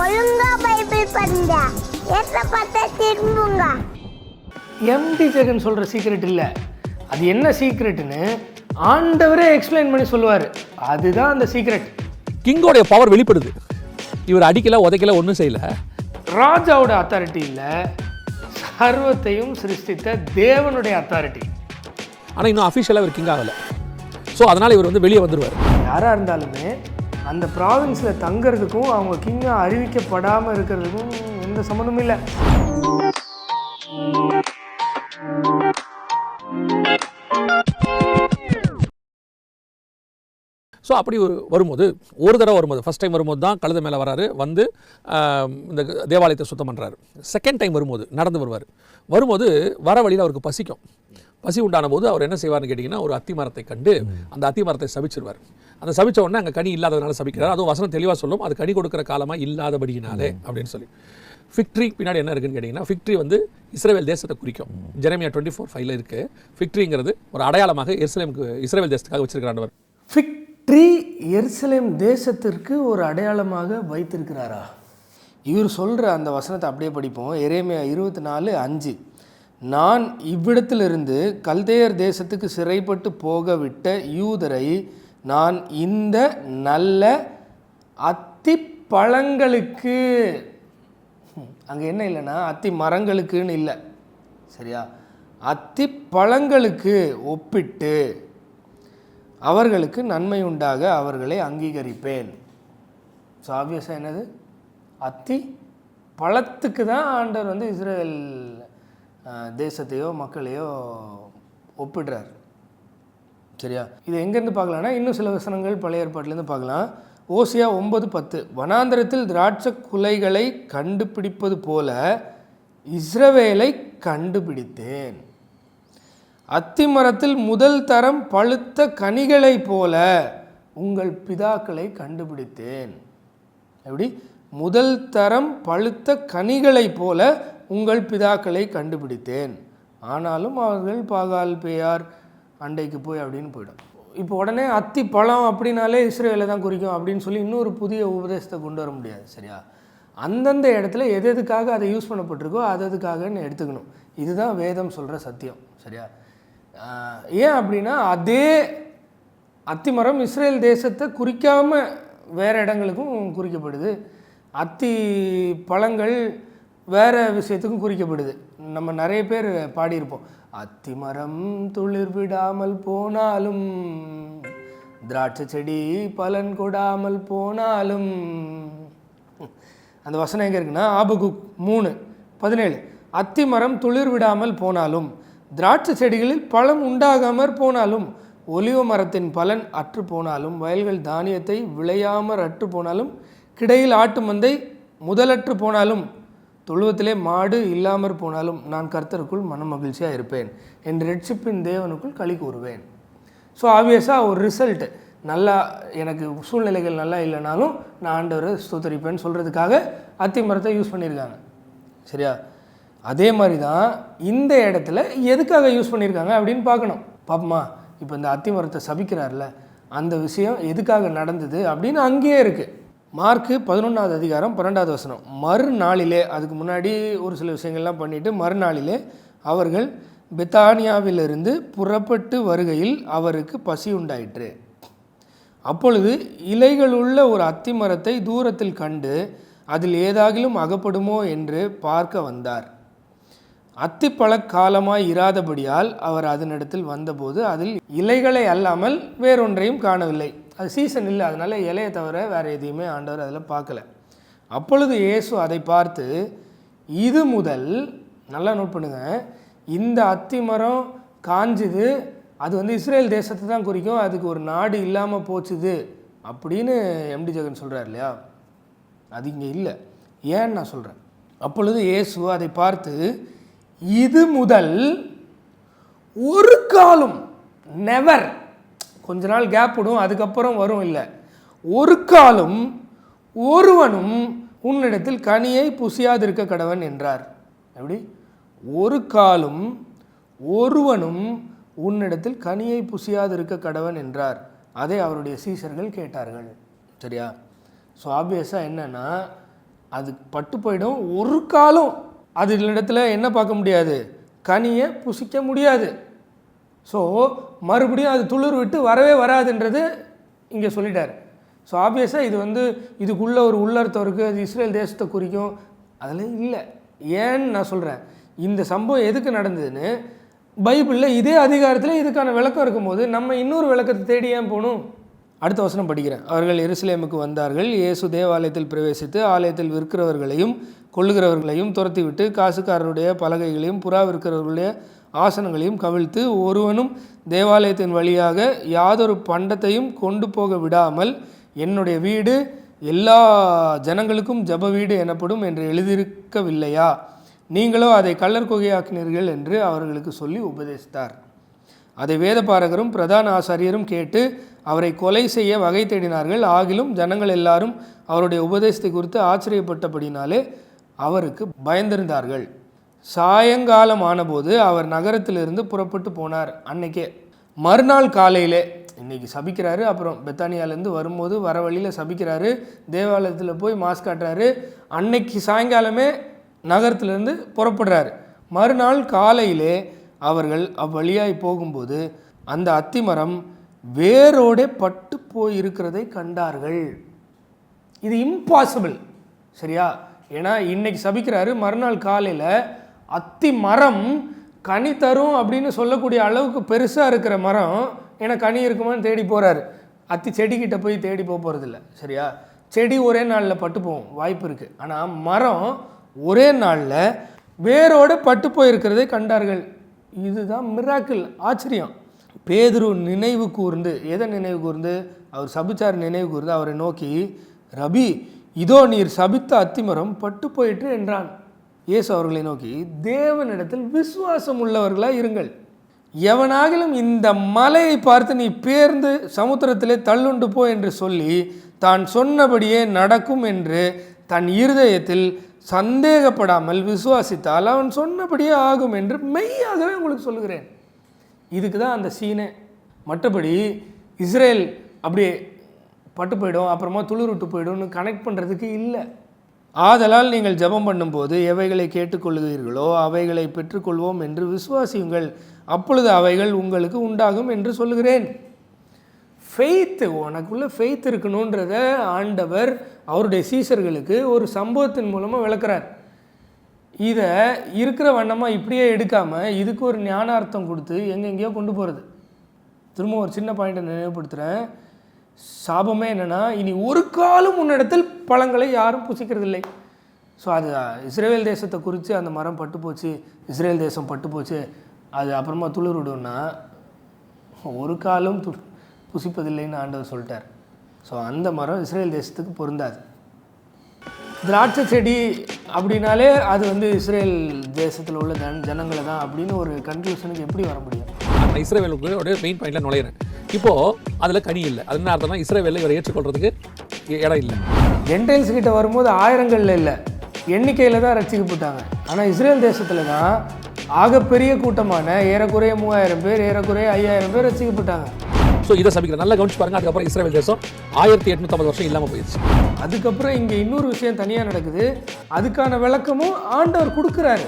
ஒழுங்கா பைபிள் பண்ணுங்க ஏற்ற பார்த்தா திரும்புங்க. எம்டி ஜெகன் சொல்கிற சீக்ரெட் இல்லை. அது என்ன சீக்ரெட்னு ஆண்டவரே எக்ஸ்பிளைன் பண்ணி சொல்லுவார். அதுதான் அந்த சீக்ரெட் கிங்கோடைய பவர் வெளிப்படுது. இவர் அடிக்கல உதைக்கல ஒன்றும் செய்யல. ராஜாவோட அத்தாரிட்டி இல்லை. சர்வத்தையும் சிருஷ்டித்த தேவனுடைய அத்தாரிட்டி ஆனால் இன்னும் அஃபிஷியலாக இவர் கிங் ஆகலை. ஸோ அதனால் இவர் வந்து வெளியே வந்துடுவார் யாராக இருந்தாலுமே அந்த ப்ராவின்ஸில் தங்கிறதுக்கும் அவங்க கிங்காக அறிவிக்கப்படாமல் இருக்கிறதுக்கும் எந்த சம்மந்தமும் இல்லை. ஸோ அப்படி ஒரு வரும்போது ஒரு தடவை வரும்போது ஃபஸ்ட் டைம் வரும்போது தான் கழுத மேலே வராரு வந்து இந்த தேவாலயத்தை சுத்தம் பண்ணுறாரு செகண்ட் டைம் வரும்போது நடந்து வருவார். வரும்போது வர வழியில் அவருக்கு பசிக்கும். பசி உண்டான போது அவர் என்ன செய்வார்னு கேட்டிங்கன்னா ஒரு அத்தி மரத்தை கண்டு அந்த அத்தி மரத்தை சபிச்சிருவார். அந்த சபிச்ச உடனே அங்கே கனி இல்லாததுனால சபிக்கிறார். அதுவும் வசனம் தெளிவாக சொல்லும். அது கனி கொடுக்குற காலமாக இல்லாதபடியினாலே அப்படின்னு சொல்லி. ஃபிக்ட்ரி பின்னாடி என்ன இருக்குன்னு கேட்டிங்கன்னா ஃபிக்ட்ரி வந்து இஸ்ரேல் தேசத்தை குறிக்கும். ஜெரமியா டுவெண்ட்டி ஃபோர் ஃபைவ்ல இருக்குது ஃபிக்ட்ரிங்கிறது ஒரு அடையாளமாக இஸ்ரேலுக்கு இஸ்ரேல் தேசத்துக்காக வச்சிருக்கிறாண்டவர் ஃபிக்ட்ரி எருசலேம் தேசத்திற்கு ஒரு அடையாளமாக வைத்திருக்கிறாரா? இவர் சொல்கிற அந்த வசனத்தை அப்படியே படிப்போம். எரேமியா இருபத்தி நாலு அஞ்சு. நான் இவ்விடத்திலிருந்து கல்தேயர் தேசத்துக்கு சிறைப்பட்டு போக விட்ட யூதரை நான் இந்த நல்ல அத்தி பழங்களுக்கு அங்கே என்ன இல்லைன்னா அத்தி மரங்களுக்குன்னு இல்லை. சரியா? அத்தி பழங்களுக்கு ஒப்பிட்டு அவர்களுக்கு நன்மை உண்டாக அவர்களை அங்கீகரிப்பேன். ஸோ ஆப்வியஸாக என்னது? அத்தி பழத்துக்கு தான் ஆண்டவர் வந்து இஸ்ரேல் தேசத்தையோ மக்களையோ ஒப்பிடுறார். சரியா? இது எங்கேருந்து பார்க்கலாம்னா இன்னும் சில வசனங்கள் பழைய ஏற்பாட்டிலேருந்து பார்க்கலாம். ஓசியா ஒன்பது பத்து. வனாந்தரத்தில் திராட்சை குலைகளை கண்டுபிடிப்பது போல இஸ்ரவேலை கண்டுபிடித்தேன். அத்திமரத்தில் முதல் தரம் பழுத்த கனிகளைப் போல உங்கள் பிதாக்களை கண்டுபிடித்தேன். எப்படி? முதல் தரம் பழுத்த கனிகளைப் போல உங்கள் பிதாக்களை கண்டுபிடித்தேன். ஆனாலும் அவர்கள் பாகால் பெயார் அண்டைக்கு போய் அப்படின்னு போயிடும். இப்போ உடனே அத்தி பழம் அப்படின்னாலே இஸ்ரேலை தான் குறிக்கும் அப்படின்னு சொல்லி இன்னொரு புதிய உபதேசத்தை கொண்டு வர முடியாது சரியா? அந்தந்த இடத்துல எது எதுக்காக அதை யூஸ் பண்ணப்பட்டிருக்கோ அது அதுக்காகன்னு எடுத்துக்கணும். இதுதான் வேதம் சொல்கிற சத்தியம் சரியா? ஏன் அப்படின்னா அதே அத்திமரம் இஸ்ரேல் தேசத்தை குறிக்காமல் வேறு இடங்களுக்கும் குறிக்கப்படுது. அத்தி பழங்கள் வேறு விஷயத்துக்கும் குறிக்கப்படுது. நம்ம நிறைய பேர் பாடியிருப்போம். அத்திமரம் துளிர் விடாமல் போனாலும் திராட்சை செடி பலன் கொடாமல் போனாலும். அந்த வசனம் எங்கே இருக்குன்னா ஆபகுக் மூணு பதினேழு. அத்தி மரம் துளிர் விடாமல் போனாலும் திராட்சை செடிகளில் பழம் உண்டாகாமற் போனாலும் ஒலிவ மரத்தின் பலன் அற்று போனாலும் வயல்கள் தானியத்தை விளையாமற் அற்று போனாலும் கிடையில் ஆட்டு மந்தை முதலற்று போனாலும் தொழுவத்திலே மாடு இல்லாமற் போனாலும் நான் கர்த்தருக்குள் மன மகிழ்ச்சியாக இருப்பேன். என் ரெட்சிப்பின் தேவனுக்குள் களி கூறுவேன். ஸோ ஆப்வியஸாக ஒரு ரிசல்ட் நல்லா எனக்கு சூழ்நிலைகள் நல்லா இல்லைனாலும் நான் ஆண்டவரை ஸ்தோத்தரிப்பேன்னு சொல்கிறதுக்காக அத்தி மரத்தை யூஸ் பண்ணியிருக்காங்க. சரியா? அதே மாதிரி தான் இந்த இடத்துல எதுக்காக யூஸ் பண்ணியிருக்காங்க அப்படின்னு பார்க்கணும். பாப்பமா இப்போ இந்த அத்தி மரத்தை சபிக்கிறார்ல அந்த விஷயம் எதுக்காக நடந்தது அப்படின்னு அங்கேயே இருக்குது மார்க்கு பதினொன்றாவது அதிகாரம் பன்னெண்டாவது வசனம். மறுநாளிலே அதுக்கு முன்னாடி ஒரு சில விஷயங்கள்லாம் பண்ணிவிட்டு மறுநாளிலே அவர்கள் பெத்தானியாவிலிருந்து புறப்பட்டு வருகையில் அவருக்கு பசி உண்டாயிற்று. அப்பொழுது இலைகளுள்ள ஒரு அத்தி மரத்தை தூரத்தில் கண்டு அதில் ஏதாகிலும் அகப்படுமோ என்று பார்க்க வந்தார். அத்திப்பழ காலமாய் இராதபடியால் அவர் அதனிடத்தில் வந்தபோது அதில் இலைகளை அல்லாமல் வேறொன்றையும் காணவில்லை. அது சீசன் இல்லை. அதனால இலையை தவிர வேறு எதையுமே ஆண்டவர் அதில் பார்க்கல. அப்பொழுது இயேசு அதை பார்த்து இது முதல் நல்லா நோட் பண்ணுங்க. இந்த அத்தி மரம் காஞ்சுது. அது வந்து இஸ்ரேல் தேசத்தை தான் குறிக்கும். அதுக்கு ஒரு நாடு இல்லாமல் போச்சுது. அப்படின்னு எம்டி ஜெகன் சொல்கிறார் இல்லையா? அது இங்கே இல்லை. ஏன்னு நான் சொல்கிறேன் அப்பொழுது இயேசு அதை பார்த்து இது முதல் ஒரு காலம் நெவர் கொஞ்ச நாள் கேப் விடும் அதுக்கப்புறம் வரும் இல்லை. ஒரு காலம் ஒருவனும் உன்னிடத்தில் கனியை புசியாதிருக்க கடவன் என்றார். எப்படி? ஒரு காலும் ஒருவனும் உன்னிடத்தில் கனியை புசியாதிருக்க கடவன் என்றார். அதை அவருடைய சீசர்கள் கேட்டார்கள். சரியா? ஸோ ஆப்வியஸாக என்னன்னா அது பட்டு போயிடும். ஒரு காலம் அது இடத்துல என்ன பார்க்க முடியாது? கனியை புசிக்க முடியாது. ஸோ மறுபடியும் அது துளிர் விட்டு வரவே வராதுன்றது இங்கே சொல்லிட்டார். ஸோ ஆப்வியஸாக இது வந்து இதுக்குள்ளே ஒரு உள்ளர்த்தம் இருக்குது அது இஸ்ரேல் தேசத்தை குறிக்கும். அதெல்லாம் இல்லை. ஏன்னு நான் சொல்கிறேன் இந்த சம்பவம் எதுக்கு நடந்ததுன்னு பைபிளில் இதே அதிகாரத்தில் இதுக்கான விளக்கம் இருக்கும்போது நம்ம இன்னொரு விளக்கத்தை தேடி ஏன் போகணும்? அடுத்த வசனம் படிக்கிறேன். அவர்கள் எருசலேமுக்கு வந்தார்கள் இயேசு தேவாலயத்தில் பிரவேசித்து ஆலயத்தில் விற்கிறவர்களையும் கொள்ளுகிறவர்களையும் துரத்திவிட்டு காசுக்காரருடைய பலகைகளையும் புறா விற்கிறவர்களுடைய ஆசனங்களையும் கவிழ்த்து ஒருவனும் தேவாலயத்தின் வழியாக யாதொரு பண்டத்தையும் கொண்டு போக விடாமல் என்னுடைய வீடு எல்லா ஜனங்களுக்கும் ஜப வீடு எனப்படும் என்று எழுதியிருக்கவில்லையா? நீங்களோ அதை கள்ளர் குகையாக்கினீர்கள் என்று அவர்களுக்கு சொல்லி உபதேசித்தார். அதை வேதபாரகரும் பிரதான ஆசாரியரும் கேட்டு அவரை கொலை செய்ய வகை தேடினார்கள். ஆகிலும் ஜனங்கள் எல்லாரும் அவருடைய உபதேசத்தை குறித்து ஆச்சரியப்பட்டபடினாலே அவருக்கு பயந்திருந்தார்கள் சாயங்காலம் ஆனபோது அவர் நகரத்திலிருந்து புறப்பட்டு போனார் அன்னைக்கே. மறுநாள் காலையிலே இன்னைக்கு சபிக்கிறாரு அப்புறம் பெத்தானியாலேருந்து வரும்போது வர வழியில் சபிக்கிறாரு தேவாலயத்தில் போய் மாஸ் காட்டுறாரு அன்னைக்கு சாயங்காலமே நகரத்திலேருந்து புறப்படுறாரு. மறுநாள் காலையிலே அவர்கள் அவ்வழியாய் போகும்போது அந்த அத்திமரம் வேரோடே பட்டு போய் இருக்கிறதை கண்டார்கள். இது இம்பாசிபிள் சரியா? ஏன்னா இன்னைக்கு சபிக்கிறாரு மறுநாள் காலையில் அத்தி மரம் கனி தரும் அப்படின்னு சொல்லக்கூடிய அளவுக்கு பெருசாக இருக்கிற மரம். ஏன்னா கனி இருக்குமான்னு தேடி போகிறாரு அத்தி செடிக்கிட்ட போய் தேடி போக போகிறதில்ல சரியா? செடி ஒரே நாளில் பட்டு போகும். வாய்ப்பு இருக்குது ஆனால் மரம் ஒரே நாளில் வேரோடு பட்டு போயிருக்கிறதை கண்டார்கள். இதுதான் மிராக்கிள் ஆச்சரியம். பேதுரு நினைவு கூர்ந்து எதை நினைவு கூர்ந்து? அவர் சபிச்சார் நினைவு கூர்ந்து அவரை நோக்கி ரபி இதோ நீர் சபித்த அத்திமரம் பட்டு போயிற்று என்றான். இயேசு அவர்களை நோக்கி தேவனிடத்தில் விசுவாசம் உள்ளவர்களாக இருங்கள். எவனாகிலும் இந்த மலையை பார்த்து நீ பேர்ந்து சமுத்திரத்திலே தள்ளுண்டு போ என்று சொல்லி தான் சொன்னபடியே நடக்கும் என்று தன் இருதயத்தில் சந்தேகப்படாமல் விசுவாசித்தால் அவன் சொன்னபடியே ஆகும் என்று மெய்யாகவே உங்களுக்கு சொல்லுகிறேன். இதுக்கு தான் அந்த சீனே. மற்றபடி இஸ்ரேல் அப்படியே பட்டு போயிடும் அப்புறமா துளிர் விட்டு போயிடும்னு கனெக்ட் பண்ணுறதுக்கு இல்லை. ஆதலால் நீங்கள் ஜெபம் பண்ணும்போது எவைகளை கேட்டுக்கொள்கிறீர்களோ அவைகளை பெற்றுக்கொள்வோம் என்று விசுவாசியுங்கள். அப்பொழுது அவைகள் உங்களுக்கு உண்டாகும் என்று சொல்லுகிறேன். ஃபெய்த்து உனக்குள்ள ஃபெய்த் இருக்கணுன்றத ஆண்டவர் அவருடைய சீசர்களுக்கு ஒரு சம்பவத்தின் மூலமாக விளக்குறார். இதை இருக்கிற வண்ணமாக இப்படியே எடுக்காமல் இதுக்கு ஒரு ஞானார்த்தம் கொடுத்து எங்கெங்கேயோ கொண்டு போகிறது திரும்ப ஒரு சின்ன பாயிண்ட்டை நினைவுபடுத்துகிறேன் சாபமே என்னென்னா இனி ஒரு காலம் உன்னிடத்தில் பழங்களை யாரும் புசிக்கிறதில்லை. ஸோ அது இஸ்ரேல் தேசத்தை குறித்து அந்த மரம் பட்டு போச்சு இஸ்ரேல் தேசம் பட்டு போச்சு அது அப்புறமா துளிர் விடும்னா ஒரு காலம் து புசிப்பதில்லைன்னு ஆண்டவர் சொல்லிட்டார். ஸோ அந்த மரம் இஸ்ரேல் தேசத்துக்கு பொருந்தாது. திராட்சை செடி அப்படின்னாலே அது வந்து இஸ்ரேல் தேசத்தில் உள்ள ஜன ஜனங்களை தான் அப்படின்னு ஒரு கன்க்ளூஷனுக்கு எப்படி வர முடியும்? நான் இஸ்ரேவேலுக்கு மெயின் பாயிண்ட்ல நுழையிறேன். இப்போ அதில் கனி இல்லை. அது என்ன அர்த்தம்னா இஸ்ரேவேலை இவரை ஏற்றுக்கொள்றதுக்கு இடம் இல்லை. ஜென்டைல்ஸ் கிட்ட வரும்போது ஆயிரங்கள்ல இல்லை. எண்ணிக்கையில் தான் ரசிக்கப்பட்டாங்க ஆனால் இஸ்ரேல் தேசத்தில் தான் ஆகப்பெரிய கூட்டமான ஏறக்குறைய மூவாயிரம் பேர் ஏறக்குறைய ஐயாயிரம் பேர் ரசிக்கப்பட்டாங்க ஸோ இதை சபிக்கிறேன் நல்லா கவனிச்சு பாருங்க. அதுக்கப்புறம் இஸ்ரேல் தேசம் ஆயிரத்தி எட்நூத்தம்பது வருஷம் இல்லாமல் போயிடுச்சு அதுக்கப்புறம் இங்கே இன்னொரு விஷயம் தனியாக நடக்குது. அதுக்கான விளக்கமும் ஆண்டவர் கொடுக்குறாரு.